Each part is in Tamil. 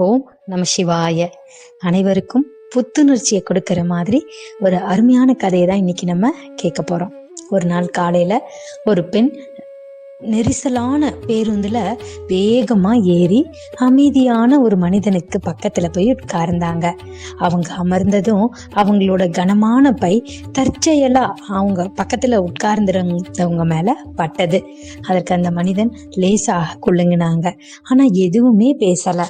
ஓம் நம சிவாய. அனைவருக்கும் புத்துணர்ச்சியை கொடுக்கிற மாதிரி ஒரு அருமையான கதையை தான் இன்னைக்கு நம்ம கேட்க போறோம். ஒரு நாள் காலையில ஒரு பெண் நெரிசலான பேருந்துல வேகமா ஏறி அமைதியான ஒரு மனிதனுக்கு பக்கத்துல போய் உட்கார்ந்தாங்க. அவங்க அமர்ந்ததும் அவங்களோட கனமான பை தற்செயலா அவங்க பக்கத்துல உட்கார்ந்துருந்தவங்க மேல பட்டது. அதற்கு அந்த மனிதன் லேசாக குள்ளுங்கினாங்க ஆனா எதுவுமே பேசல.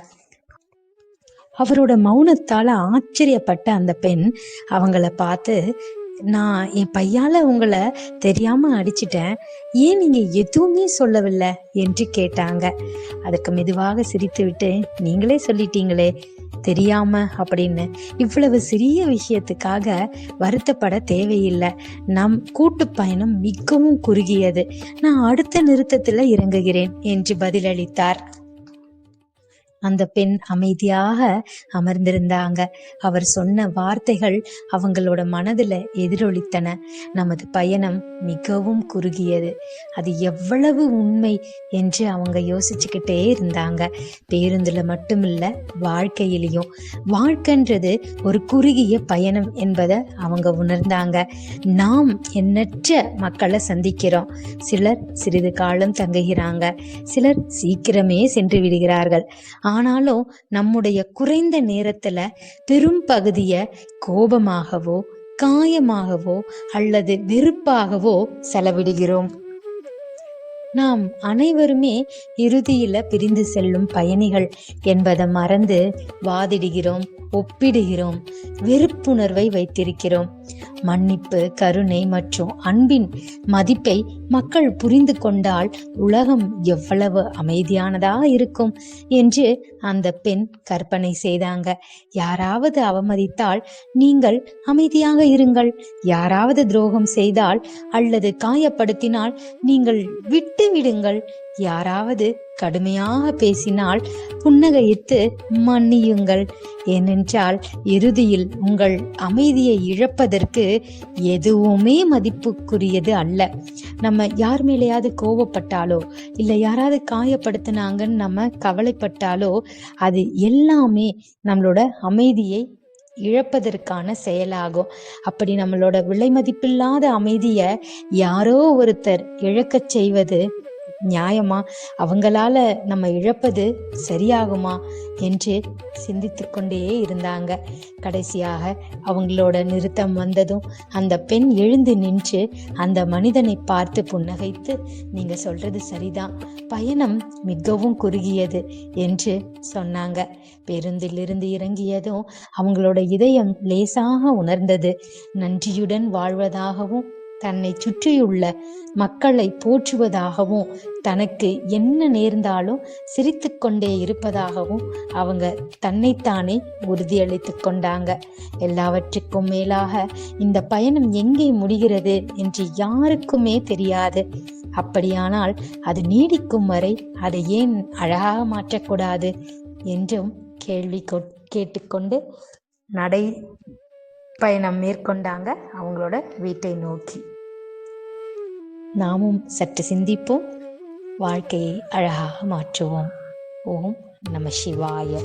அவரோட மௌனத்தால ஆச்சரியப்பட்ட அந்த பெண் அவங்கள பார்த்து நான் என் பையால உங்களை தெரியாம அடிச்சிட்டேன். ஏன் நீங்க எதுவுமே சொல்லவில்லை? என்று கேட்டாங்க. அதுக்கு மெதுவாக சிரித்துவிட்டு நீங்களே சொல்லிட்டீங்களே தெரியாம? அப்படின்னு. இவ்வளவு சிறிய விஷயத்துக்காக வருத்தப்பட தேவையில்லை. நம் கூட்டு பயணம் மிகவும் குறுகியது. நான் அடுத்த நிறுத்தத்துல இறங்குகிறேன் என்று பதிலளித்தார். அந்த பெண் அமைதியாக அமர்ந்திருந்தாங்க. அவர் சொன்ன வார்த்தைகள் அவங்களோட மனதுல எதிரொலித்தன. நமது பயணம் மிகவும் குறுகியது. அது எவ்வளவு உண்மை என்று அவங்க யோசிச்சுக்கிட்டே இருந்தாங்க. பேருந்துல மட்டுமில்ல வாழ்க்கையிலையும். வாழ்க்கைன்றது ஒரு குறுகிய பயணம் என்பதை அவங்க உணர்ந்தாங்க. நாம் எண்ணற்ற மக்களை சந்திக்கிறோம். சிலர் சிறிது காலம் தங்குகிறாங்க. சிலர் சீக்கிரமே சென்று விடுகிறார்கள். ஆனாலும் நம்முடைய குறைந்த நேரத்துல பெரும் பகுதிய கோபமாகவோ காயமாகவோ அல்லது வெறுப்பாகவோ செலவிடுகிறோம். நாம் அனைவருமே இறுதியில பிரிந்து செல்லும் பயணிகள் என்பதை மறந்து வாதிடுகிறோம் ஒப்பிடுகிறோம் வெறுப்புணர்வை வைத்திருக்கிறோம். மன்னிப்பு கருணை மற்றும் அன்பின் மதிப்பை மக்கள் புரிந்து கொண்டால் உலகம் எவ்வளவு அமைதியானதா இருக்கும் என்று அந்த பெண் கற்பனை செய்தாங்க. யாராவது அவமதித்தால் நீங்கள் அமைதியாக இருங்கள். யாராவது துரோகம் செய்தால் அல்லது காயப்படுத்தினால் நீங்கள் விட்டு விடுங்கள் யாராவது கடுமையாக பேசினால் புன்னகையிட்டு மன்னியுங்கள். ஏனென்றால் இறுதியில் உங்கள் அமைதியை இழப்பதற்கு எதுவுமே மதிப்புக்குரியது அல்ல. நம்ம யார் மேலேயாவது கோவப்பட்டாலோ இல்லை யாராவது காயப்படுத்தினாங்கன்னு நம்ம கவலைப்பட்டாலோ அது எல்லாமே நம்மளோட அமைதியை இழப்பதற்கான செயலாகும். அப்படி நம்மளோட விலை மதிப்பில்லாத அமைதியை யாரோ ஒருத்தர் இழக்கச் செய்வது நியாயமா? அவங்களால நம்ம இழப்பது சரியாகுமா? என்று சிந்தித்து கொண்டே இருந்தாங்க. கடைசியாக அவங்களோட நிறுத்தம் வந்ததும் அந்த பெண் எழுந்து நின்று அந்த மனிதனை பார்த்து புன்னகைத்து நீங்க சொல்றது சரிதான். பயணம் மிகவும் குறுகியது என்று சொன்னாங்க. பேருந்திலிருந்து இறங்கியதும் அவங்களோட இதயம் லேசாக உணர்ந்தது. நன்றியுடன் வாழ்வதாகவும் தன்னை சுற்றியுள்ள மக்களை போற்றுவதாகவும் தனக்கு என்ன நேர்ந்தாலும் சிரித்து கொண்டே இருப்பதாகவும் அவங்க தன்னைத்தானே உறுதியளித்து கொண்டாங்க. எல்லாவற்றுக்கும் மேலாக இந்த பயணம் எங்கே முடிகிறது என்று யாருக்குமே தெரியாது. அப்படியானால் அது நீடிக்கும் வரை அதை ஏன் அழகாக மாற்றக்கூடாது? என்றும் கேள்வி கேட்டுக்கொண்டு நடை பயணம் மேற்கொண்டாங்க அவங்களோட வீட்டை நோக்கி. நாமும் சற்று சிந்திப்போம். வாழ்க்கையை அழகாக மாற்றுவோம். ஓம் நம சிவாய.